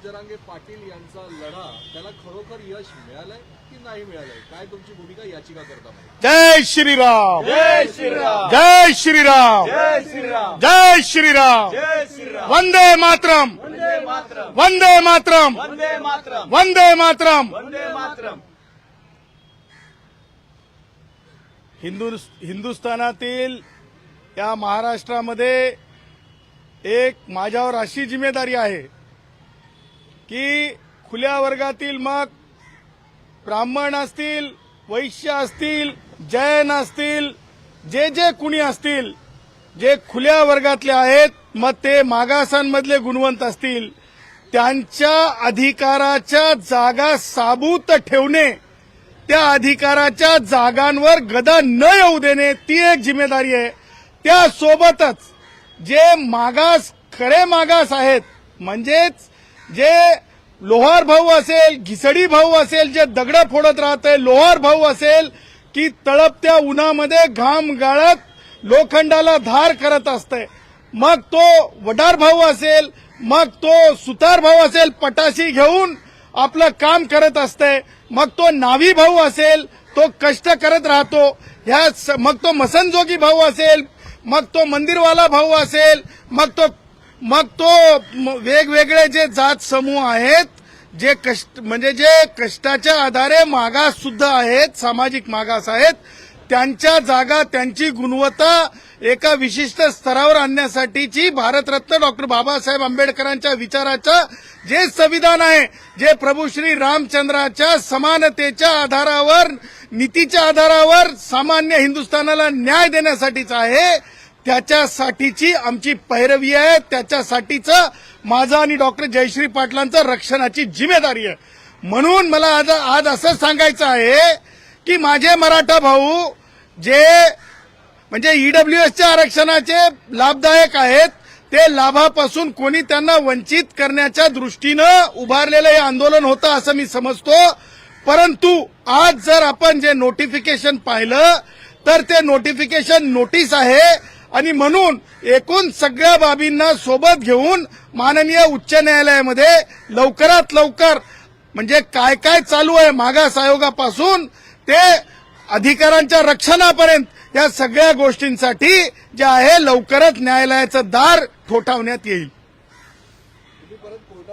मनोज जरांगे पाटील यांचा लढा त्याला खरोखर यश मिळालंय की नाही मिळालंय? काय तुमची भूमिका याचिका करता जय श्रीराम! जय श्रीराम! जय श्रीराम! जय श्रीराम! जय श्रीराम! जय श्रीराम! वंदे मातरम! वंदे मातरम! वंदे मातरम! वंदे मातरम! वंदे मातरम! वंदे मातरम! हिंदू हिंदुस्थानातील या महाराष्ट्रामध्ये एक माझ्यावर अशी जिम्मेदारी आहे की खुल्या वर्गातील मग ब्राह्मण असतील वैश्य असतील जैन असतील जे जे कुणी असतील जे खुल्या वर्गातले आहेत मग ते मागासांमधले गुणवंत असतील. त्यांच्या अधिकाराच्या जागा साबूत ठेवणे त्या अधिकाराच्या जागांवर गदा न येऊ देणे ती एक जिम्मेदारी आहे. त्यासोबतच जे मागास खरे मागास आहेत म्हणजेच जे लोहार भाऊ असेल घिसडी भाऊ असेल जे दगड फोडत राहते लोहार भाऊ असेल की तळपत्या उन्हामध्ये घाम गाळत लोखंडाला धार करत असते मग तो वडार भाऊ असेल मग तो सुतार भाऊ असेल पटाशी घेऊन आपलं काम करत असते मग तो नावी भाऊ असेल तो कष्ट करत राहतो. ह्या स- मग तो मसनजोगी भाऊ असेल मग तो मंदिरवाला भाऊ असेल मग तो मग तो वेगवेगळे जे जात समूह आहेत जे कष्ट म्हणजे जे कष्टाच्या आधारे मागास सुद्धा आहेत सामाजिक मागास आहेत त्यांच्या जागा त्यांची गुणवत्ता एका विशिष्ट स्तरावर आणण्यासाठीची भारतरत्न डॉक्टर बाबासाहेब आंबेडकरांच्या विचाराचं जे संविधान आहे जे प्रभू श्री रामचंद्राच्या समानतेच्या आधारावर नीतीच्या आधारावर सामान्य हिंदुस्थानाला न्याय देण्यासाठीच आहे त्याच्यासाठीची आमची पैरवी आहे. त्याच्यासाठीचं माझं आणि डॉक्टर जयश्री पाटलांचं रक्षणाची जिम्मेदारी आहे. म्हणून मला आज आज असं सांगायचं आहे की माझे मराठा भाऊ जे म्हणजे ईडब्ल्यूएसच्या आरक्षणाचे लाभदायक आहेत ते लाभापासून कोणी त्यांना वंचित करण्याच्या दृष्टीनं उभारलेलं हे आंदोलन होतं असं मी समजतो. परंतु आज जर आपण जे नोटिफिकेशन पाहिलं तर ते नोटिफिकेशन नोटीस आहे. आणि म्हणून एकूण सगळ्या बाबींना सोबत घेऊन माननीय उच्च न्यायालयामध्ये लवकरात लवकर म्हणजे काय काय चालू आहे मागास आयोगापासून ते अधिकारांच्या रक्षणापर्यंत या सगळ्या गोष्टींसाठी जे आहे लवकरच न्यायालयाचं दार ठोठावण्यात येईल.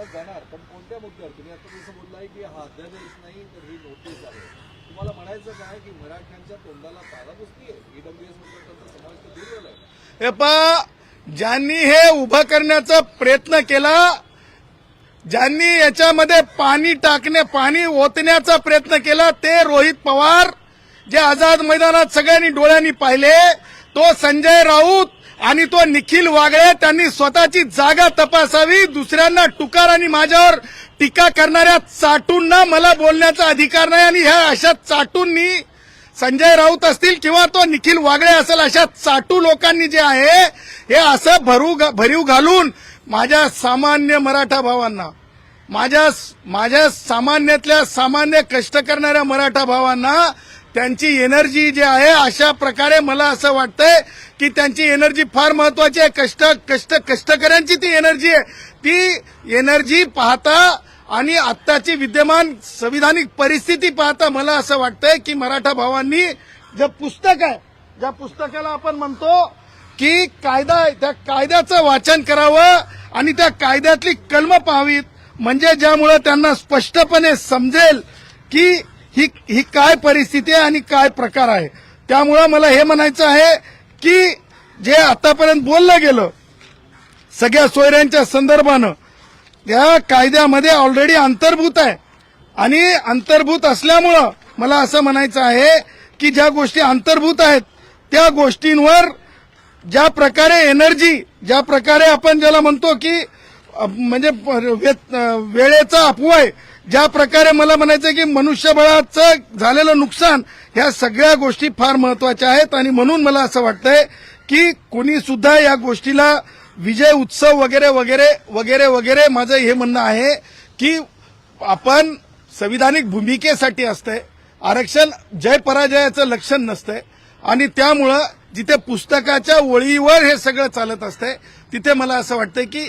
जाणार पण कोणत्या मुद्द्यावर? तुम्ही आता जसं बोललाय की हा अध्यादेश नाही तर ही नोटीस आहे. तुम्हाला म्हणायचं काय की मराठ्यांच्या तोंडाला तारा पुसती आहे ईडब्ल्यूएसमध्ये त्यांचा समावेश तर दूर झालाय हे ज्यांनी हे उभं करण्याचा प्रयत्न केला ज्यांनी याच्यामध्ये पाणी टाकणे पाणी ओतण्याचा प्रयत्न केला ते रोहित पवार जे आझाद मैदानात सगळ्यांनी डोळ्यांनी पाहिले तो संजय राऊत आणि तो निखिल वागळे त्यांनी स्वतःची जागा तपासावी दुसऱ्यांना टुकार आणि माझ्यावर टीका करणाऱ्या चाटूंना मला बोलण्याचा अधिकार नाही आणि ह्या अशा चाटूंनी संजय राऊत असतील किंवा तो निखिल वागळे असेल अशा चाटू लोकांनी जे आहे हे असं भरू भरीव घालून माझ्या सामान्य मराठा भावांना माझ्या माझ्या सामान्यातल्या सामान्य कष्ट करणाऱ्या मराठा भावांना त्यांची एनर्जी जी आहे अशा प्रकारे मला असं वाटतंय की त्यांची एनर्जी फार महत्वाची आहे. कष्ट कष्ट कष्टकऱ्यांची ती एनर्जी आहे. ती एनर्जी पाहता आणि आत्ताची विद्यमान संविधानिक परिस्थिती पाहता मला असं वाटतंय की मराठा भावांनी जे पुस्तक आहे ज्या पुस्तकाला आपण म्हणतो की कायदा आहे त्या कायद्याचं वाचन करावं आणि त्या कायद्यातली कलम पाहावीत म्हणजे ज्यामुळे त्यांना स्पष्टपणे समजेल की ही ही काय परिस्थिती आहे आणि काय प्रकार आहे. त्यामुळं मला हे म्हणायचं आहे की जे आतापर्यंत बोललं गेलं सगळ्या सोयऱ्यांच्या संदर्भानं त्या कायद्यामध्ये ऑलरेडी अंतर्भूत आहे. आणि अंतर्भूत असल्यामुळं मला असं म्हणायचं आहे की ज्या गोष्टी अंतर्भूत आहेत त्या गोष्टींवर ज्या प्रकारे एनर्जी ज्या प्रकारे आपण ज्याला म्हणतो की म्हणजे वेळेचा अपव्यय ज्या प्रकारे मला म्हणायचं की मनुष्यबळाचं झालेलं नुकसान ह्या सगळ्या गोष्टी फार महत्त्वाच्या आहेत. आणि म्हणून मला असं वाटतंय की कोणी सुद्धा या गोष्टीला विजय उत्सव वगैरे वगैरे वगैरे वगैरे माझं हे म्हणणं आहे की आपण संविधानिक भूमिकेसाठी असतंय आरक्षण जय पराजयाचं लक्षण नसतंय आणि त्यामुळं जिथे पुस्तकाच्या ओळीवर हे सगळं चालत असतंय तिथे मला असं वाटतंय की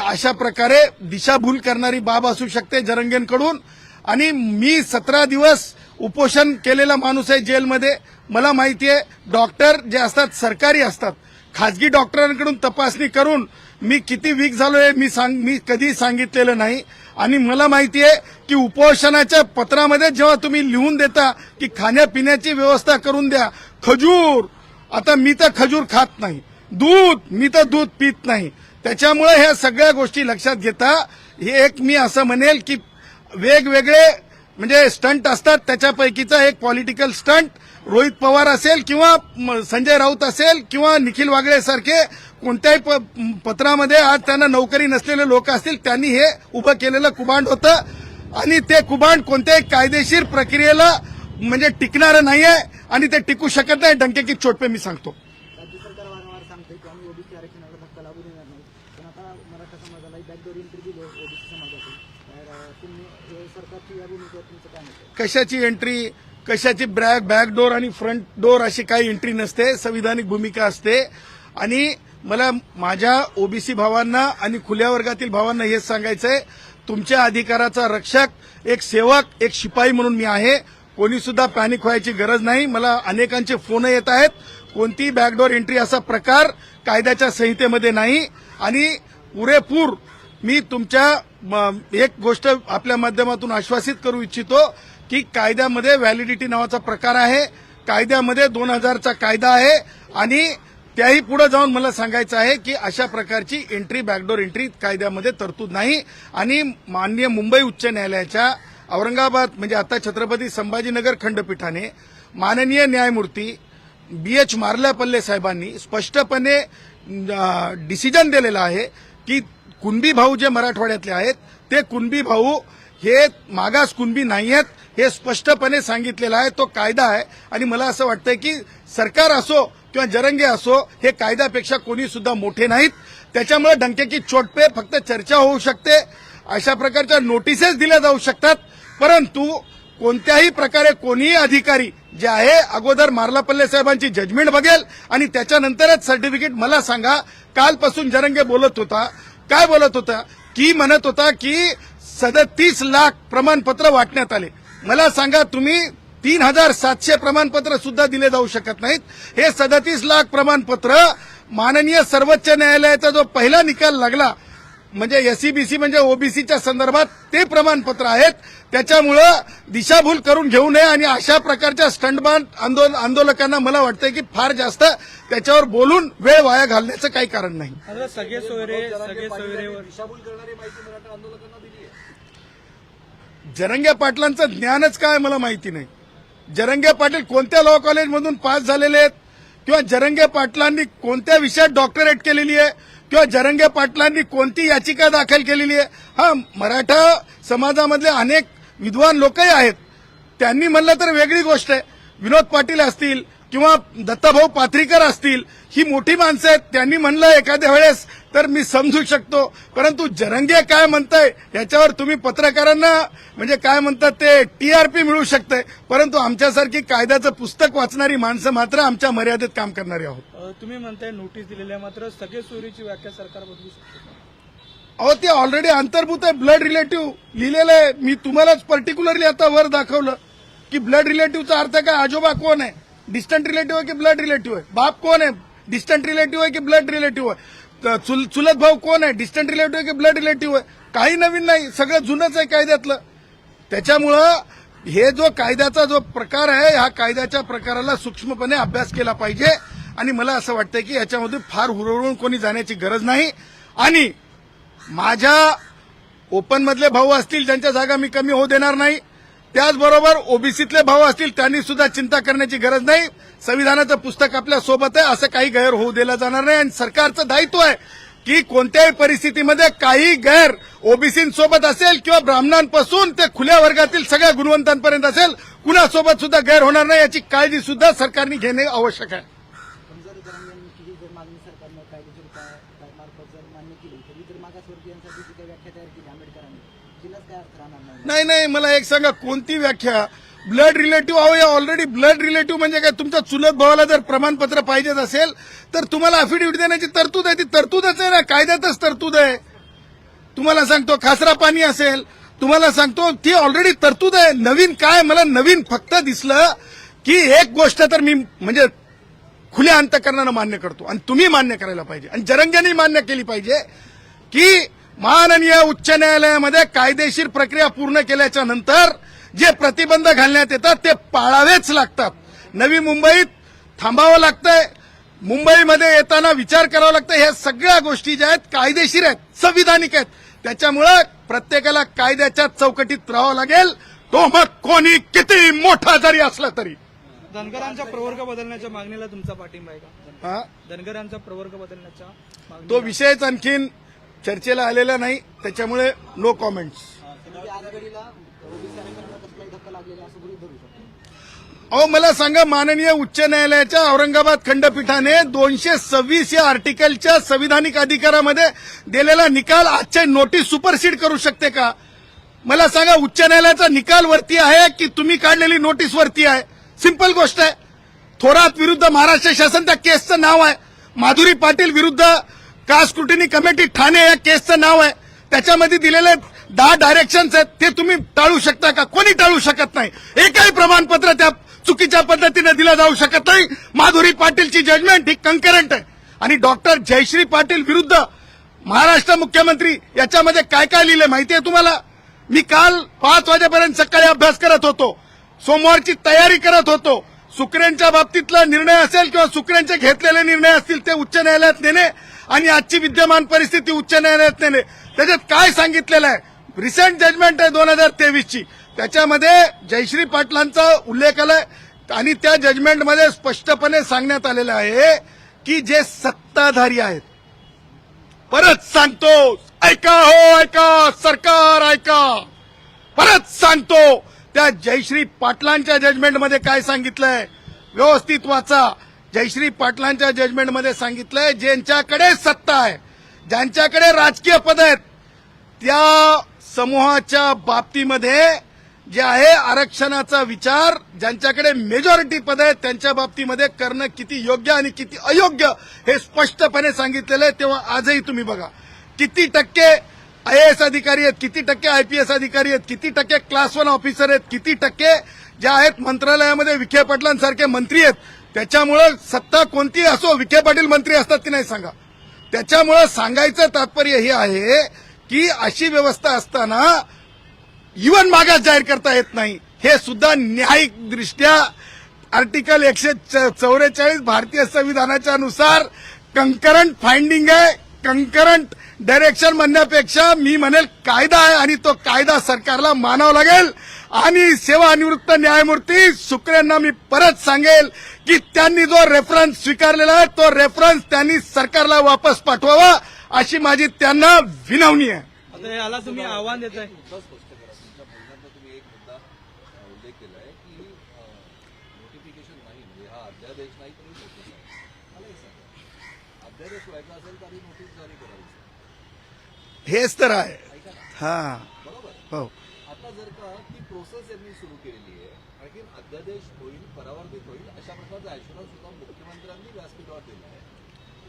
अशा प्रकारे दिशाभूल करणारी बाब असू शकते जरंगेंकडून. आणि मी सतरा दिवस उपोषण केलेला माणूस आहे जेलमध्ये. मला माहिती आहे डॉक्टर जे असतात सरकारी असतात खाजगी डॉक्टरांकडून तपासणी करून मी किती वीक झालोय मी सांग मी कधी सांगितलेलं नाही. आणि मला माहिती आहे की उपोषणाच्या पत्रामध्ये जेव्हा तुम्ही लिहून देता की खाण्यापिण्याची व्यवस्था करून द्या खजूर. आता मी तर खजूर खात नाही. दूध मी तर दूध पित नाही. त्याच्यामुळे ह्या सगळ्या गोष्टी लक्षात घेता. हे एक मी असं म्हणेल की वेगवेगळे म्हणजे स्टंट असतात त्याच्यापैकीचा एक पॉलिटिकल स्टंट. रोहित पवार असेल किंवा संजय राऊत असेल किंवा निखिल वागळे सारखे कोणत्याही प- पत्रामध्ये आज त्यांना नोकरी नसलेले लोक असतील त्यांनी हे उभं केलेलं कुबांड होतं. आणि ते कुबांड कोणत्याही कायदेशीर प्रक्रियेला म्हणजे टिकणारं नाहीये आणि ते टिकू शकत नाही. डंके की चोट पे मी सांगतो. नाही. आहे कशाची एंट्री कशाची ब्रॅक बॅक डोर आणि फ्रंट डोर अशी काही एंट्री नसते संविधानिक भूमिका असते. आणि मला माझ्या ओबीसी भावांना आणि खुल्या वर्गातील भावांना हेच सांगायचंय तुमच्या अधिकाराचा रक्षक एक सेवक एक शिपाई म्हणून मी आहे. कोणी सुद्धा पॅनिक व्हायची गरज नाही. मला अनेकांचे फोन येत आहेत. कोणती बॅकडोर एंट्री असा प्रकार कायद्याच्या संहितेमध्ये नाही. आणि पुरेपूर मी तुमच्या म, एक गोष्ट आपल्या माध्यमातून आश्वासित करू इच्छितो. की कायद्यामध्ये व्हॅलिडिटी नावाचा प्रकार आहे कायद्यामध्ये दोन हजारचा कायदा आहे आणि त्याही पुढे जाऊन मला सांगायचं आहे की अशा प्रकारची एंट्री बॅकडोर एंट्री कायद्यामध्ये तरतूद नाही आणि माननीय मुंबई उच्च न्यायालयाच्या औरंगाबाद म्हणजे आता छत्रपती संभाजीनगर खंडपीठाने माननीय न्यायमूर्ती बी एच मार्ल्यापल्ले साहेबांनी स्पष्टपणे डिसिजन दिलेलं आहे की कुणबी भाऊ जे मराठवाड्यातले आहेत ते कुणबी भाऊ हे मागास कुणबी नाही आहेत हे स्पष्टपणे सांगितलेलं आहे तो कायदा आहे. आणि मला असं वाटतंय की सरकार असो किंवा जरंगे असो हे कायद्यापेक्षा कोणी सुद्धा मोठे नाहीत. त्याच्यामुळे डंकेकी चोटपे फक्त चर्चा होऊ शकते. अशा प्रकारच्या नोटिसेस दिल्या जाऊ शकतात. परंतु कोणत्याही प्रकारे कोणीही अधिकारी जे आहे अगोदर मार्लापल्ले साहेबांची जजमेंट बघेल आणि त्याच्यानंतरच सर्टिफिकेट मला सांगा. कालपासून जरंगे बोलत होता. काय बोलत होता? की म्हणत होता की सदतीस लाख प्रमाणपत्र वाटण्यात आले. मला सांगा तुम्ही तीन हजार सातशे प्रमाणपत्र सुद्धा दिले जाऊ शकत नाहीत. हे सदतीस लाख प्रमाणपत्र माननीय सर्वोच्च न्यायालयाचा जो पहिला निकाल लागला म्हणजे एससीबीसी म्हणजे ओबीसीच्या संदर्भात ते प्रमाणपत्र आहेत. त्याच्यामुळं दिशाभूल करून घेऊ नये आणि अशा प्रकारच्या स्टंटबान आंदोल आंदोलकांना मला वाटतंय की फार जास्त त्याच्यावर बोलून वेळ वाया घालण्याचं काही कारण नाही. सगळे सोयरे सगळे सोयरे दिशाभूल करणारी माहिती मराठा आंदोलकांना दिली आहे जरंगे पाटलांचं ज्ञानच काय मला माहिती नाही. जरंगे पाटील कोणत्या लॉ कॉलेजमधून पास झालेले आहेत? किंवा जरंगे पाटलांनी कोणत्या विषयात डॉक्टरेट केलेली आहे? किंवा जरंगे पाटलांनी कोणती याचिका दाखल केलेली आहे? हा मराठा समाजामधले अनेक विद्वान लोकही आहेत. त्यांनी म्हणलं तर वेगळी गोष्ट आहे. विनोद पाटील असतील किंवा दत्ताभाऊ पाथरीकर असतील ही मोठी माणसं आहेत त्यांनी म्हणलं एखाद्या वेळेस तर मी समजू शकतो. परंतु जरंगे काय म्हणताय याच्यावर तुम्ही पत्रकारांना म्हणजे काय म्हणतात ते टीआरपी मिळू शकतंय. परंतु आमच्यासारखी कायद्याचं पुस्तक वाचणारी माणसं मात्र आमच्या मर्यादेत काम करणारी आहोत. तुम्ही म्हणताय नोटीस दिलेली आहे मात्र सगळे सोयरीची व्याख्या सरकार बदलू शकते अहो ते ऑलरेडी अंतर्भूत आहे ब्लड रिलेटिव्ह लिहिलेलं आहे. मी तुम्हालाच पर्टिक्युलरली आता वर दाखवलं की ब्लड रिलेटिव्हचा अर्थ काय आजोबा कोण आहे? डिस्टंट रिलेटिव आहे की ब्लड रिलेटिव आहे बाप कोण आहे डिस्टंट रिलेटिव्ह आहे की ब्लड रिलेटिव्ह आहे चुल- चुलत भाऊ कोण आहे डिस्टंट रिलेटिव्ह आहे की ब्लड रिलेटिव्ह आहे काही नवीन नाही सगळं जुनंच आहे कायद्यातलं. त्याच्यामुळं हे जो कायद्याचा जो प्रकार आहे ह्या कायद्याच्या प्रकाराला सूक्ष्मपणे अभ्यास केला पाहिजे. आणि मला असं वाटतं की याच्यामध्ये फार हुरळून कोणी जाण्याची गरज नाही. आणि माझ्या ओपनमधले भाऊ असतील ज्यांच्या जागा मी कमी होऊ देणार नाही. त्याचबरोबर ओबीसीतले भाऊ असतील त्यांनी सुद्धा चिंता करण्याची गरज नाही. संविधानाचं पुस्तक आपल्यासोबत आहे असं काही गैर होऊ दिलं जाणार नाही. आणि सरकारचं दायित्व आहे की कोणत्याही परिस्थितीमध्ये काही गैर ओबीसींसोबत असेल किंवा ब्राह्मणांपासून ते खुल्या वर्गातील सगळ्या गुणवंतांपर्यंत असेल कुणासोबत सुद्धा गैर होणार नाही याची काळजी सुद्धा सरकारने घेणे आवश्यक आहे पण जर जरांगींची ही जर मागणी सरकारनं कायदेशीर काय मार्फत जर मान्य केली तर इतर मागासवर्गीयांसाठी जी काही व्याख्या तयार केली आंबेडकरांनी तिलाच काय अर्थ राहणार नाही नाही मला एक सांगा कोणती व्याख्या? ब्लड रिलेटिव्ह अहो या ऑलरेडी ब्लड रिलेटिव्ह म्हणजे काय? तुमच्या चुलत भावाला जर प्रमाणपत्र पाहिजेच असेल तर तुम्हाला अफिडेव्हिट देण्याची तरतूद आहे ती तरतूदच आहे ना? कायद्यातच तरतूद आहे. तुम्हाला सांगतो खासरा पाणी असेल तुम्हाला सांगतो ती ऑलरेडी तरतूद आहे. नवीन काय? मला नवीन फक्त दिसलं की एक गोष्ट तर मी म्हणजे खुल्या अंतकरणानं मान्य करतो. आणि तुम्ही मान्य करायला पाहिजे. आणि जरंग्यांनी मान्य केली पाहिजे की माननीय उच्च न्यायालयामध्ये कायदेशीर प्रक्रिया पूर्ण केल्याच्यानंतर जे प्रतिबंध घालण्यात येतात ते पाळावेच लागतात. नवी मुंबईत थांबावं लागतंय. मुंबईमध्ये येताना विचार करावा लागतं ह्या सगळ्या गोष्टी ज्या आहेत कायदेशीर आहेत संविधानिक आहेत. त्याच्यामुळं प्रत्येकाला कायद्याच्या चौकटीत राहावं लागेल. तो मग कोणी किती मोठा जरी असला तरी. धनगरांचा प्रवर्ग बदलण्याच्या मागणीला तुमचा पाठिंबा आहे का? धनगरांचा प्रवर्ग बदलण्याच्या मागणी तो विषयच आणखीन चर्चेला आलेला नाही त्याच्यामुळे नो कॉमेंट्स अहो मला सांगा माननीय उच्च न्यायालयाच्या औरंगाबाद खंडपीठाने दोनशे सव्वीस या आर्टिकलच्या संविधानिक अधिकारामध्ये दिलेला निकाल आजच्या नोटीस सुपरसीड करू शकते का? मला सांगा उच्च न्यायालयाचा निकाल वरती आहे की तुम्ही काढलेली नोटीस वरती आहे? सिंपल गोष्ट आहे. थोरात विरुद्ध महाराष्ट्र शासन त्या केसचं नाव आहे. माधुरी पाटील विरुद्ध का स्क्रुटिनी कमिटी ठाणे या केसचं नाव आहे? त्याच्यामध्ये दिलेले दहा डायरेक्शन्स आहेत. ते तुम्ही टाळू शकता का? कोणी टाळू शकत नाही? एकही प्रमाणपत्र त्या चुकीच्या पद्धतीने दिलं जाऊ शकत नाही. माधुरी पाटीलची जजमेंट ही कंकरंट आहे. आणि डॉक्टर जयश्री पाटील विरुद्ध महाराष्ट्र मुख्यमंत्री याच्यामध्ये काय काय लिहिले आहे तुम्हाला? मी काल पाच वाजेपर्यंत सकाळी अभ्यास करत होतो. सोमवारची तयारी करत होतो. सुकऱ्यांच्या बाबतीतला निर्णय असेल किंवा सुकऱ्यांचे घेतलेले निर्णय असतील ते उच्च न्यायालयात नेणे आणि आजची विद्यमान परिस्थिती उच्च न्यायालयात त्याच्यात काय सांगितलेलं आहे? रिसेंट जजमेंट आहे दोन हजार तेवीसची. त्याच्यामध्ये जयश्री पाटलांचा उल्लेख आलाय. आणि त्या जजमेंटमध्ये स्पष्टपणे सांगण्यात आलेलं आहे की जे सत्ताधारी आहेत परत सांगतो ऐका हो ऐका सरकार ऐका. परत सांगतो त्या जयश्री पाटलांच्या जजमेंटमध्ये काय सांगितलंय? व्यवस्थित वाचा. जयश्री पाटलांच्या जजमेंटमध्ये सांगितलंय ज्यांच्याकडे सत्ता आहे ज्यांच्याकडे राजकीय पद आहेत त्या समूहाच्या बाबतीमध्ये जे आहे आरक्षणाचा विचार ज्यांच्याकडे मेजॉरिटी पद आहेत त्यांच्या बाबतीमध्ये करणं किती योग्य आणि किती अयोग्य हे स्पष्टपणे सांगितलेलं आहे तेव्हा आजही तुम्ही बघा. किती टक्के आय एस अधिकारी आहेत किती टक्के आयपीएस अधिकारी आहेत किती टक्के क्लास वन ऑफिसर आहेत किती टक्के जे आहेत मंत्रालयामध्ये विखे पाटलांसारखे मंत्री आहेत त्याच्यामुळं सत्ता कोणती असो विखे पाटील मंत्री असतात की नाही सांगा. त्याच्यामुळं सांगायचं तात्पर्य हे आहे की अशी व्यवस्था असताना इवन मागास जाहीर करता येत नाही. हे सुद्धा न्यायिक दृष्ट्या आर्टिकल एकशे चौवेचाळीस भारतीय संविधानाच्या नुसार कंकरंट फाइंडिंग आहे. कंकरंट डायरेक्शन म्हणण्यापेक्षा मी म्हणेल कायदा आहे आणि तो कायदा सरकारला मानावा लागेल. आणि सेवानिवृत्त न्यायमूर्ती शुक्रेंना मी परत सांगेल की त्यांनी जो रेफरन्स स्वीकारलेला आहे तो रेफरन्स त्यांनी सरकारला वापस पाठवावा अशी माझी त्यांना विनवणी आहे. याला तुम्ही आव्हान देत आहे स्पष्ट करा तुमच्या बोलण्यात तुम्ही एक मुद्दा अ, उल्लेख केलाय की नोटिफिकेशन नाही म्हणजे हा अध्यादेश नाही तरी नोटीस आहे मला एक सांगा अध्यादेश व्हायचा असेल तर आधी नोटीस जारी करायची हेच तर आहे. हा. हो. आता जर का ती प्रोसेस यांनी सुरू केलेली आहे आणखी अध्यादेश होईल परावर्तित होईल अशा प्रकारचा ऍश्युरन्स सुद्धा मुख्यमंत्र्यांनी व्यासपीठावर दिला आहे.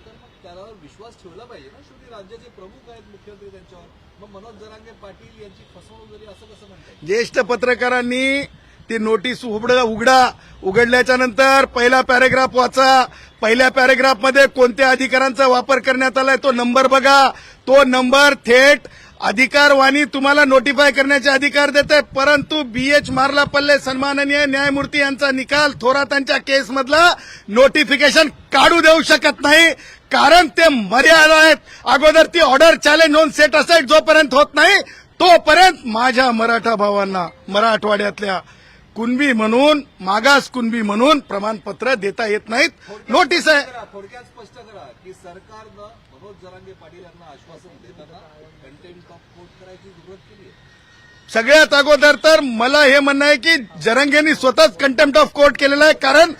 तर मग त्यावर विश्वास ठेवला पाहिजे ना? शेवटी राज्याचे प्रमुख आहेत मुख्यमंत्री त्यांच्यावर. मग मनोज जरांगे पाटील यांची फसवणूक झाली असं कसं ज्येष्ठ पत्रकारांनी ती नोटीस उघड उघडा. उघडल्याच्या नंतर पहिला पॅरेग्राफ वाचा. पहिल्या पॅरेग्राफमध्ये कोणत्या अधिकारांचा वापर करण्यात आलाय तो नंबर बघा. तो नंबर थेट अधिकारवाणी तुम्हाला नोटिफाय करण्याचे अधिकार देते. परंतु बीएच मारला पल्ले सन्माननीय न्यायमूर्ती यांचा निकाल थोरातांच्या केसमधला नोटिफिकेशन काढू देऊ शकत नाही. कारण ते मर्यादा आहेत. अगोदर ती ऑर्डर चॅलेंज होऊन सेट असाईड जोपर्यंत होत नाही तोपर्यंत माझ्या मराठा भावांना मराठवाड्यातल्या कुणबी म्हणून मागास कुणबी म्हणून प्रमाणपत्र देता येत नाहीत. नोटीस आहे. थोडक्यात स्पष्ट करा की सरकारनं मनोज जरांगे पाटील यांना आश्वासन देताना कंटेंट ऑफ कोर्ट करायची सुरुवात केली आहे. सगळ्यात अगोदर तर मला हे म्हणणं आहे की जरंगेंनी स्वतःच कंटेम्प्ट ऑफ कोर्ट केलेला आहे कारण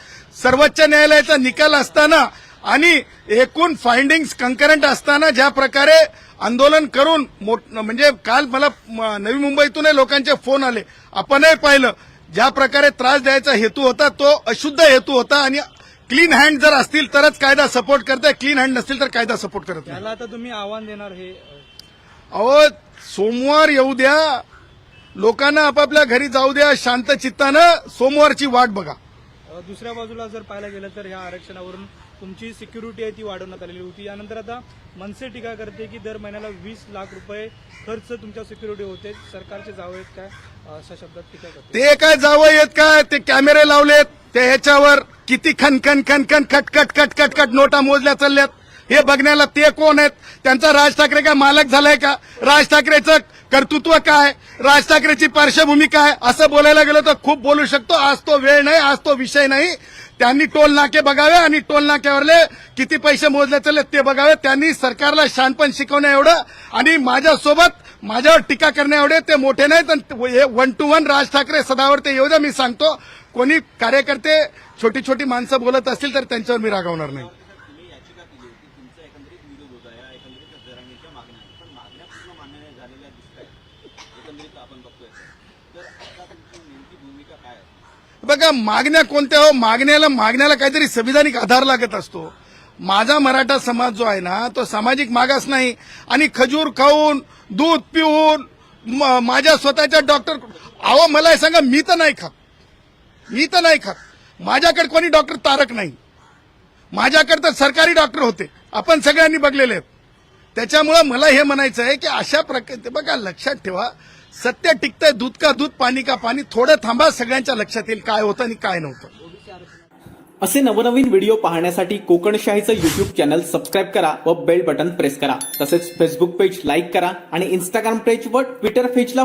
सर्वोच्च न्यायालयाचा निकाल असताना आणि एकूण फाइंडिंग्स कंकरंट असताना ज्या प्रकारे आंदोलन करून म्हणजे काल मला नवी मुंबईतूनही लोकांचे फोन आले. आपणही पाहिलं. ज्या प्रकारे त्रास द्यायचा हेतू होता तो अशुद्ध हेतू होता आणि क्लीन हँड जर असतील तरच कायदा सपोर्ट करते क्लीन हँड नसतील तर कायदा सपोर्ट करत नाही. त्याला आता तुम्ही आव्हान देणार हे अहो सोमवार येऊ द्या लोकांना आपापल्या घरी जाऊ द्या शांत चित्तानं सोमवारची वाट बघा. दुसऱ्या बाजूला जर पाहायला गेलं तर ह्या आरक्षणावरून तुमची सिक्युरिटी आहे ती वाढवण्यात आलेली होती. यानंतर आता मनसे टीका करते की दर महिन्याला वीस लाख रुपये खर्च तुमच्या सिक्युरिटी होते. सरकारचे जावं आहेत काय? अशा शब्दात टीका करते. ते काय जावं येत काय? ते कॅमेरे लावलेत. ते ह्याच्यावर किती खनखन खनखन खटखट खटखट खट नोटा मोजल्या चालल्यात. हे बघण्याला ते कोण आहेत? त्यांचा राज ठाकरे काय मालक झालाय का? राज ठाकरेचं कर्तृत्व काय? राज ठाकरेची पार्श्वभूमी काय? असं बोलायला गेलं तर खूप बोलू शकतो. आज तो वेळ नाही आज तो विषय नाही. त्यांनी टोल नाके बघावे आणि टोल नाक्यावरले किती पैसे मोजले चालले ते बघावे. त्यांनी सरकारला शानपण शिकवण्या एवढं आणि माझ्यासोबत माझ्यावर टीका करण्या एवढे ते मोठे नाहीत. आणि हे one two one Raj Thackeray Sadavarte येऊ द्या मी सांगतो. कोणी कार्यकर्ते छोटी छोटी माणसं बोलत असतील तर त्यांच्यावर मी रागावणार नाही तुम्ही याचिका केली होती तुमचा एकंदरीत विरोध होता या एकंदरीत जरांगीच्या मागण्या पण मागण्या पूर्ण मान्य नाही झालेल्या दिसत आहेत एकंदरीत आपण बघतोय तर आता तुमची नेमकी भूमिका काय आहे बघा मागण्या कोणत्या हो? मागण्याला मागण्याला काहीतरी संविधानिक आधार लागत असतो. माझा मराठा समाज जो आहे ना तो सामाजिक मागास नाही. आणि खजूर खाऊन दूध पिऊन म- माझ्या स्वतःच्या डॉक्टर अहो मला हे सांगा मी तर नाही खात. मी तर नाही खात. माझ्याकडे कोणी डॉक्टर तारक नाही. माझ्याकडे तर सरकारी डॉक्टर होते. आपण सगळ्यांनी बघलेले आहेत. त्याच्यामुळं मला हे म्हणायचं आहे की अशा प्रकारे बघा लक्षात ठेवा. सत्य टिकतंय दूध का दूध पाणी का पाणी थोडं थांबा सगळ्यांच्या लक्षात येईल काय होतं आणि काय नव्हतं. असे नवनवीन व्हिडिओ पाहण्यासाठी कोकणशाहीचं युट्यूब चॅनल सबस्क्राईब करा व बेल बटन प्रेस करा. तसेच फेसबुक पेज लाईक करा आणि इंस्टाग्राम पेज व ट्विटर पेजला